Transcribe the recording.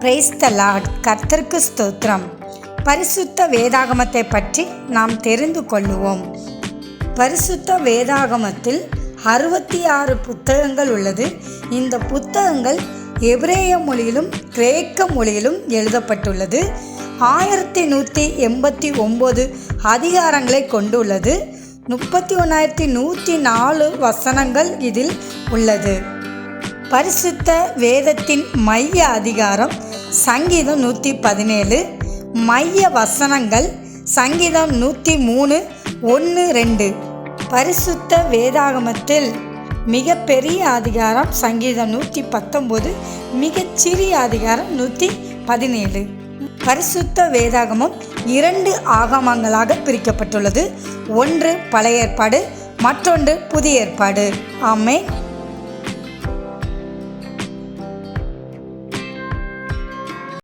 Praise the Lord கர்த்தருக்கு ஸ்தோத்திரம். பரிசுத்த வேதாகமத்தை பற்றி நாம் தெரிந்து கொள்ளுவோம். பரிசுத்த வேதாகமத்தில் அறுபத்தி ஆறு புத்தகங்கள் உள்ளது. இந்த புத்தகங்கள் எபிரேய மொழியிலும் கிரேக்க மொழியிலும் எழுதப்பட்டுள்ளது. ஆயிரத்தி நூற்றி எண்பத்தி ஒம்பது அதிகாரங்களை கொண்டுள்ளது. முப்பத்தி ஒன்றாயிரத்தி நூற்றி நாலு வசனங்கள் இதில் உள்ளது. பரிசுத்த வேதத்தின் மைய அதிகாரம் சங்கீதம் நூற்றி பதினேழு மைய வசனங்கள் சங்கீதம் நூற்றி மூணு ஒன்று ரெண்டு. பரிசுத்த வேதாகமத்தில் மிகப்பெரிய அதிகாரம் சங்கீதம் நூற்றி பத்தொம்போது மிகச்சிறிய அதிகாரம் நூற்றி பதினேழு பரிசுத்த வேதாகமம் இரண்டு ஆகமங்களாக பிரிக்கப்பட்டுள்ளது. ஒன்று பழைய ஏற்பாடு மற்றொன்று புதிய ஏற்பாடு. ஆமே